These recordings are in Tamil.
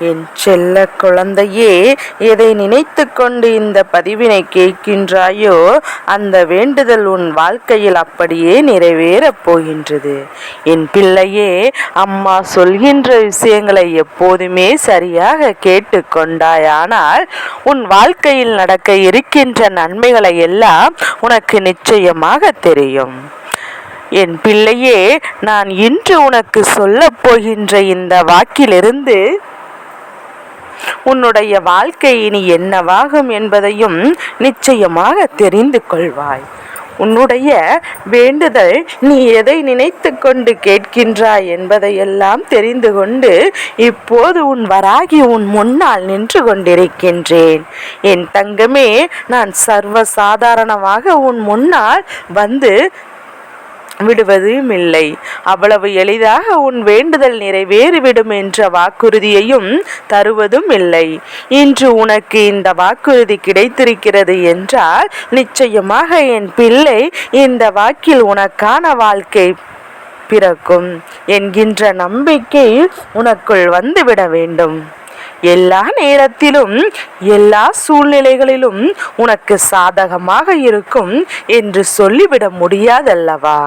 என் செல்ல குழந்தையே எதை நினைத்து கொண்டு இந்த பதிவினை கேட்கின்றாயோ அந்த வேண்டுதல் உன் வாழ்க்கையில் அப்படியே நிறைவேறப் போகின்றது. என் பிள்ளையே அம்மா சொல்கின்ற விஷயங்களை எப்போதுமே சரியாக கேட்டு கொண்டாயானால் உன் வாழ்க்கையில் நடக்க இருக்கின்ற நன்மைகளை எல்லாம் உனக்கு நிச்சயமாக தெரியும். என் பிள்ளையே நான் இன்று உனக்கு சொல்லப் போகின்ற இந்த வாக்கிலிருந்து உன்னுடைய வாழ்க்கை இனி என்னவாகும் என்பதையும் நிச்சயமாக தெரிந்து கொள்வாய். உன்னுடைய வேண்டுதல் நீ எதை நினைத்து கொண்டு கேட்கின்றாய் என்பதையெல்லாம் தெரிந்து கொண்டு இப்போது உன் வராகி உன் முன்னால் நின்று கொண்டிருக்கின்றேன். என் தங்கமே நான் சர்வ சாதாரணமாக உன் முன்னால் வந்து விடுவதும் இல்லை அவ்வளவு எளிதாக உன் வேண்டுதல் நிறைவேறிவிடும் என்ற வாக்குறுதியையும் தருவதும் இல்லை இன்று உனக்கு இந்த வாக்குறுதி கிடைத்திருக்கிறது என்றால் நிச்சயமாக என் பிள்ளை இந்த வாக்கில் உனக்கான வாழ்க்கை பிறக்கும் என்கின்ற நம்பிக்கை உனக்குள் வந்துவிட வேண்டும். எல்லா நேரத்திலும் எல்லா சூழ்நிலைகளிலும் உனக்கு சாதகமாக இருக்கும் என்று சொல்லிவிட முடியாதல்லவா?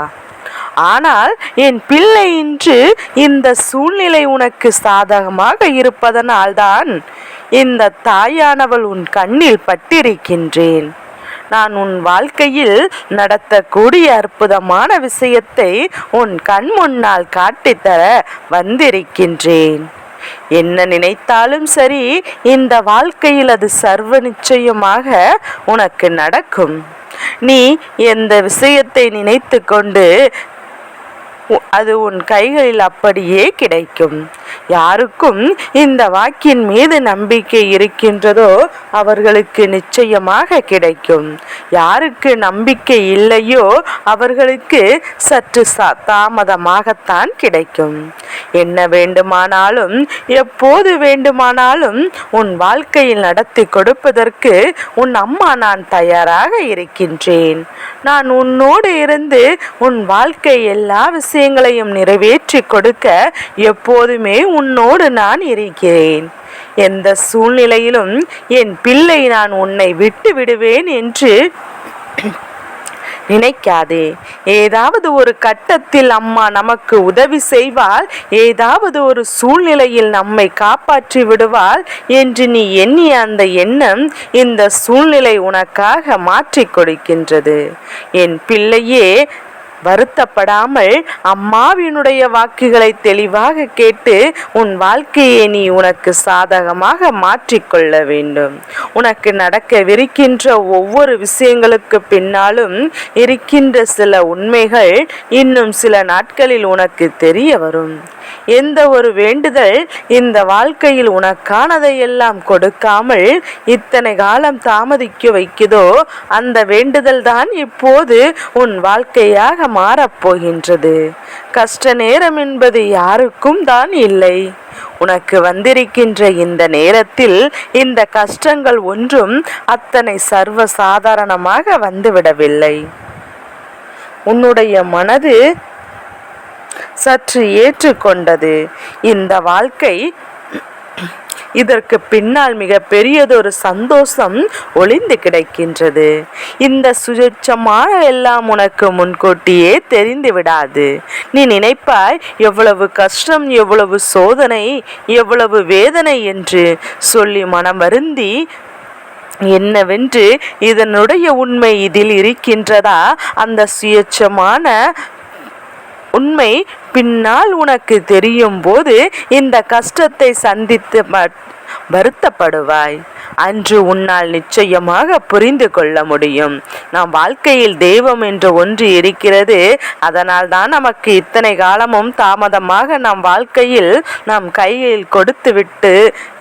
ஆனால் என் பிள்ளை இன்று இந்த சூழ்நிலை உனக்கு சாதகமாக இருப்பதனால்தான் இந்த தாயானவள் உன் கண்ணில் பட்டிருக்கின்றேன். நான் உன் வாழ்க்கையில் நடத்தக்கூடிய அற்புதமான விஷயத்தை உன் கண் முன்னால் காட்டித்தர வந்திருக்கின்றேன். என்ன நினைத்தாலும் சரி இந்த வாழ்க்கையில் அது சர்வ நிச்சயமாக உனக்கு நடக்கும். நீ எந்த விஷயத்தை நினைத்து கொண்டு அது உன் கைகளில் அப்படியே கிடைக்கும். யாருக்கும் இந்த வாக்கின் மீது நம்பிக்கை இருக்கின்றதோ அவர்களுக்கு நிச்சயமாக கிடைக்கும். யாருக்கு நம்பிக்கை இல்லையோ அவர்களுக்கு சற்று சா- தாமதமாகத்தான் கிடைக்கும். என்ன வேண்டுமானாலும் எப்போது வேண்டுமானாலும் உன் வாழ்க்கையில் நடத்தி கொடுப்பதற்கு உன் அம்மா நான் தயாராக இருக்கின்றேன். நான் உன்னோடு இருந்து உன் வாழ்க்கை எல்லா விஷயங்களையும் நிறைவேற்றி கொடுக்க எப்போதுமே உன்னோடு நான் இருக்கிறேன். எந்த சூழ்நிலையிலும் என் பிள்ளை நான் உன்னை விட்டு விடுவேன் என்று நினைக்காதே. ஏதாவது ஒரு கட்டத்தில் அம்மா நமக்கு உதவி செய்வாள் ஏதாவது ஒரு சூழ்நிலையில் நம்மை காப்பாற்றி விடுவாள் என்று நீ எண்ணிய அந்த எண்ணம் இந்த சூழ்நிலை உனக்காக மாற்றி கொடுக்கின்றது. என் பிள்ளையே வருத்தப்படாமல் அம்மாவினுடைய வாக்குகளை தெளிவாக கேட்டு உன் வாழ்க்கையை நீ உனக்கு சாதகமாக மாற்றிக்கொள்ள வேண்டும். உனக்கு நடக்கவிருக்கின்ற ஒவ்வொரு விஷயங்களுக்கு பின்னாலும் இருக்கின்ற சில உண்மைகள் இன்னும் சில நாட்களில் உனக்கு தெரிய வரும். எந்த ஒரு வேண்டுதல் இந்த வாழ்க்கையில் உனக்கானதை எல்லாம் கொடுக்காமல் இத்தனை காலம் தாமதிக்க வைக்குதோ அந்த வேண்டுதல் தான் இப்போது உன் வாழ்க்கையாக மாறப்போகின்றது. கஷ்ட நேரம் என்பது யாருக்கும் தான் இல்லை. உனக்கு வந்திருக்கின்ற இந்த நேரத்தில் இந்த கஷ்டங்கள் ஒன்றும் அத்தனை சர்வ சாதாரணமாக வந்துவிடவில்லை. உன்னுடைய மனது சற்று ஏற்றுக்கொண்டது. இந்த வாழ்க்கை இதற்கு பின்னால் மிக பெரியதொரு சந்தோஷம் ஒளிந்து கிடைக்கின்றது. இந்த சுயட்சமான எல்லாம் உனக்கு முன்கூட்டியே தெரிந்து விடாது. நீ நினைப்பாய் எவ்வளவு கஷ்டம் எவ்வளவு சோதனை எவ்வளவு வேதனை என்று சொல்லி மனம் வருந்தி என்னவென்று இதனுடைய உண்மை இதில் இருக்கின்றதா? அந்த சுயட்சமான உண்மை பின்னால் உனக்கு தெரியும் போது இந்த கஷ்டத்தை சந்தித்து ம- வருத்தப்படுவாய். அன்று உன்னால் நிச்சயமாக புரிந்து கொள்ள முடியும். நம் வாழ்க்கையில் தெய்வம் என்று ஒன்று இருக்கிறது. அதனால் தான் நமக்கு இத்தனை காலமும் தாமதமாக நம் வாழ்க்கையில் நம் கையில் கொடுத்துவிட்டு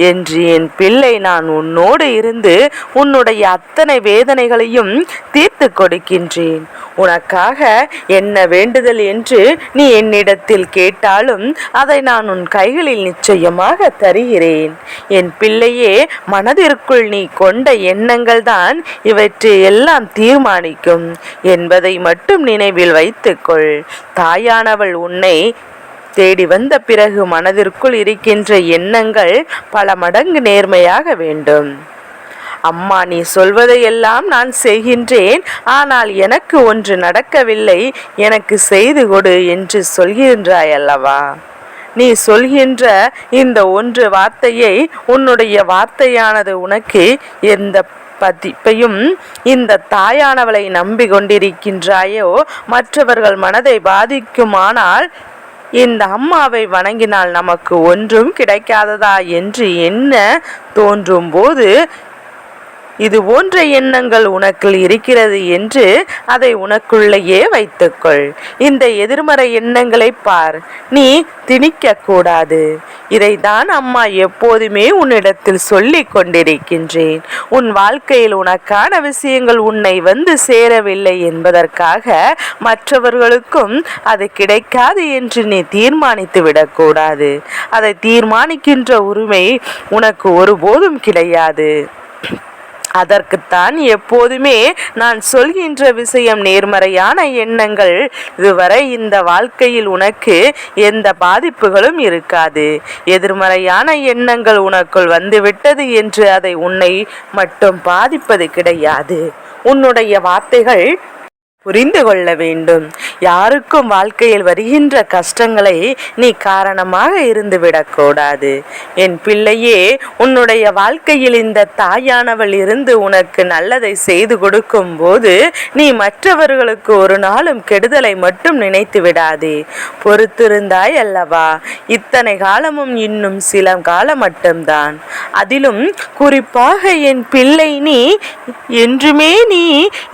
என்று என் பிள்ளை நான் உன்னோடு இருந்து உன்னுடைய அத்தனை வேதனைகளையும் தீர்த்து கொடுக்கின்றேன். உனக்காக என்ன வேண்டுதல் என்று நீ என்னிடத்தில் கேட்டாலும் அதை நான் உன் கைகளில் நிச்சயமாக தருகிறேன். என் பிள்ளையே மனதிற்குள் நீ கொண்ட எண்ணங்கள் தான் இவற்றை எல்லாம் தீர்மானிக்கும். என்பதை மட்டும் நினைவில் வைத்துக்கொள். தாயானவள் உன்னை தேடி வந்த பிறகு மனதிற்குள் இருக்கின்ற எண்ணங்கள் பல மடங்கு நேர்மையாக வேண்டும். அம்மா நீ சொல்வதையெல்லாம் நான் செய்கின்றேன். ஆனால் எனக்கு ஒன்று நடக்கவில்லை. எனக்கு செய்து கொடு என்று சொல்கின்றாய் அல்லவா நீ சொல்கின்ற இந்த ஒன்று வார்த்தையை உன்னுடைய வார்த்தையானது உனக்கு எந்த பதிப்பையும் இந்த தாயானவளை நம்பி கொண்டிருக்கின்றாயோ மற்றவர்கள் மனதை பாதிக்குமானால் இந்த அம்மாவை வணங்கினால் நமக்கு ஒன்றும் கிடைக்காததா என்று என்ன தோன்றும் போது இது போன்ற எண்ணங்கள் உனக்குள் இருக்கிறது என்று அதை உனக்குள்ளேயே வைத்துக்கொள். இந்த எதிர்மறை எண்ணங்களை பார். நீ திணிக்க கூடாது. இதைதான் அம்மா எப்போதுமே உன்னிடத்தில் சொல்லிக் கொண்டிருக்கின்றேன். உன் வாழ்க்கையில் உனக்கான விஷயங்கள் உன்னை வந்து சேரவில்லை என்பதற்காக மற்றவர்களுக்கும் அது கிடைக்காது என்று நீ தீர்மானித்து விடக்கூடாது அதை தீர்மானிக்கின்ற உரிமை உனக்கு ஒருபோதும் கிடையாது. அதற்குத்தான் எப்போதுமே நான் சொல்கின்ற விஷயம் நேர்மறையான எண்ணங்கள். இதுவரை இந்த வாழ்க்கையில் உனக்கு எந்த பாதிப்புகளும் இருக்காது. எதிர்மறையான எண்ணங்கள் உனக்குள் வந்துவிட்டது என்று அதை உன்னை மட்டும் பாதிப்பது கிடையாது. உன்னுடைய வார்த்தைகள் புரிந்து கொள்ள வேண்டும். யாருக்கும் வாழ்க்கையில் வருகின்ற கஷ்டங்களை நீ காரணமாக இருந்து விடக்கூடாது. என் பிள்ளையே உன்னுடைய வாழ்க்கையில் இந்த தாயானவள் இருந்து உனக்கு நல்லதை செய்து கொடுக்கும் போது நீ மற்றவர்களுக்கு ஒரு நாளும் கெடுதலை மட்டும் நினைத்து விடாதே. பொறுத்திருந்தாய் அல்லவா? இத்தனை காலமும் இன்னும் சில காலம் மட்டும்தான். அதிலும் குறிப்பாக என் பிள்ளை நீ என்றுமே நீ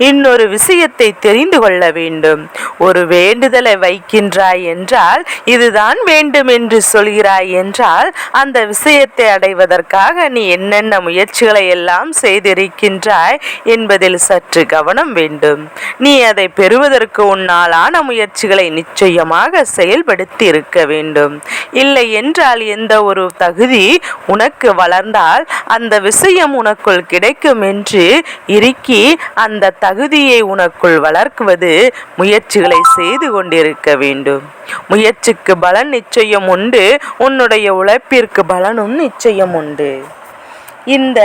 இன்னொரு விஷயத்தை தெரிந்து கொள்ள வேண்டும். ஒரு வேண்டுதலை வைக்கின்றாய் என்றால் இதுதான் வேண்டும் என்று சொல்கிறாய் என்றால் அந்த விஷயத்தை அடைவதற்காக நீ என்னென்ன முயற்சிகளை எல்லாம் செய்திருக்கின்றாய் என்பதில் சற்று கவனம் வேண்டும். நீ அதை பெறுவதற்கு உன்னாலான முயற்சிகளை நிச்சயமாக செயல்படுத்தி இருக்க வேண்டும். இல்லை என்றால் எந்த ஒரு தகுதி உனக்கு வளர்ந்தால் அந்த விஷயம் உனக்குள் கிடைக்கும் என்று இறுக்கி அந்த தகுதியை உனக்குள் வளர் வளர்க்குவது முயற்சிகளை செய்து கொண்டிருக்க வேண்டும். முயற்சிக்கு பலன் நிச்சயம் உண்டு உன்னுடைய உழைப்பிற்கு பலனும் நிச்சயம் உண்டு. இந்த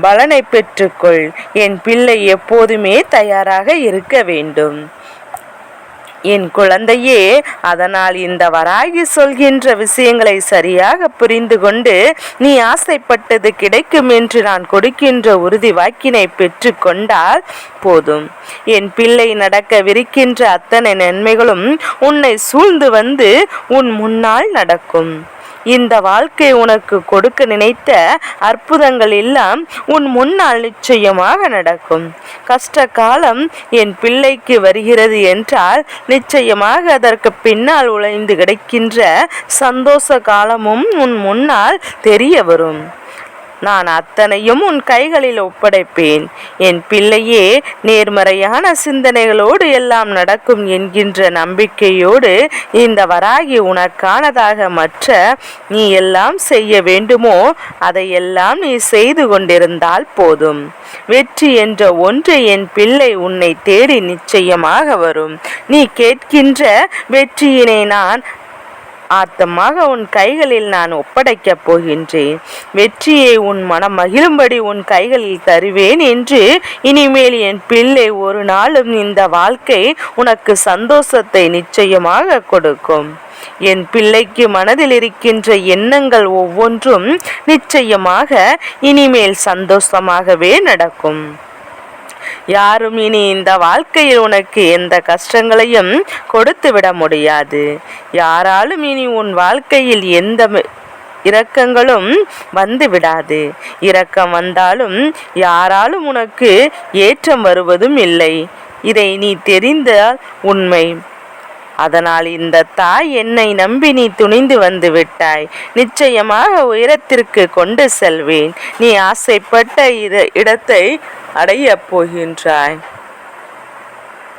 பலனை பெற்றுக்கொள். என் பிள்ளை எப்போதுமே தயாராக இருக்க வேண்டும். என் குழந்தையே அதனால் இந்த வராகி சொல்கின்ற விஷயங்களை சரியாக புரிந்து கொண்டு நீ ஆசைப்பட்டது கிடைக்கும் என்று நான் கொடுக்கின்ற உறுதி வாக்கினை பெற்று கொண்டால் போதும். என் பிள்ளை நடக்கவிருக்கின்ற அத்தனை நன்மைகளும் உன்னை சூழ்ந்து வந்து உன் முன்னால் நடக்கும். இந்த வாழ்க்கை உனக்கு கொடுக்க நினைத்த அற்புதங்கள் எல்லாம் உன் முன்னால் நிச்சயமாக நடக்கும். கஷ்ட காலம் என் பிள்ளைக்கு வருகிறது என்றால் நிச்சயமாக அதற்கு பின்னால் உழைந்து கிடைக்கின்ற சந்தோஷ காலமும் உன் முன்னால் தெரிய வரும். நான் அத்தனையும் உன் கைகளில் ஒப்படைப்பேன். என் பிள்ளையே நேர்மறையான சிந்தனைகளோடு எல்லாம் நடக்கும் என்கின்ற நம்பிக்கையோடு இந்த வராகி உனக்கானதாக மற்ற நீ எல்லாம் செய்ய வேண்டுமோ அதையெல்லாம் நீ செய்து கொண்டிருந்தால் போதும். வெற்றி என்ற ஒன்று என் பிள்ளை உன்னை தேடி நிச்சயமாக வரும். நீ கேட்கின்ற வெற்றியினை நான் ஆத்தமாக உன் கைகளில் நான் ஒப்படைக்கப் போகின்றேன். வெற்றியை உன் மனம் மகிழும்படி உன் கைகளில் தருவேன் என்று இனிமேல் என் பிள்ளை ஒரு நாளும் இந்த வாழ்க்கை உனக்கு சந்தோஷத்தை நிச்சயமாக கொடுக்கும். என் பிள்ளைக்கு மனதில் இருக்கின்ற எண்ணங்கள் ஒவ்வொன்றும் நிச்சயமாக இனிமேல் சந்தோஷமாகவே நடக்கும். யாரும் இனி இந்த வாழ்க்கையில் உனக்கு எந்த கஷ்டங்களையும் கொடுத்து விட முடியாது. யாராலும் இனி உன் வாழ்க்கையில் எந்த இரக்கங்களும் வந்து விடாது இரக்கம் வந்தாலும் யாராலும் உனக்கு ஏற்றம் வருவதும் இல்லை. இதை நீ தெரிந்த உண்மை. அதனால் இந்த தாய் என்னை நம்பி நீ துணிந்து வந்து விட்டாய். நிச்சயமாக உயரத்திற்கு கொண்டு செல்வேன். நீ ஆசைப்பட்ட இடத்தை அடையப் போகின்றாய்.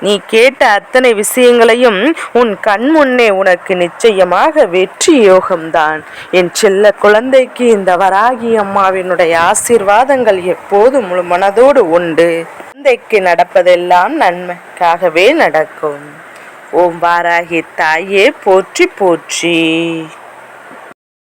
நீ கேட்ட அத்தனை விஷயங்களையும் உன் கண் முன்னே உனக்கு நிச்சயமாக வெற்றி யோகம்தான். என் செல்ல குழந்தைக்கு இந்த வராகி அம்மாவினுடைய ஆசீர்வாதங்கள் எப்போது முழு மனதோடு உண்டு. குழந்தைக்கு நடப்பதெல்லாம் நன்மைக்காகவே நடக்கும். ஓம் வாராகி தாயே போற்றி போற்றி.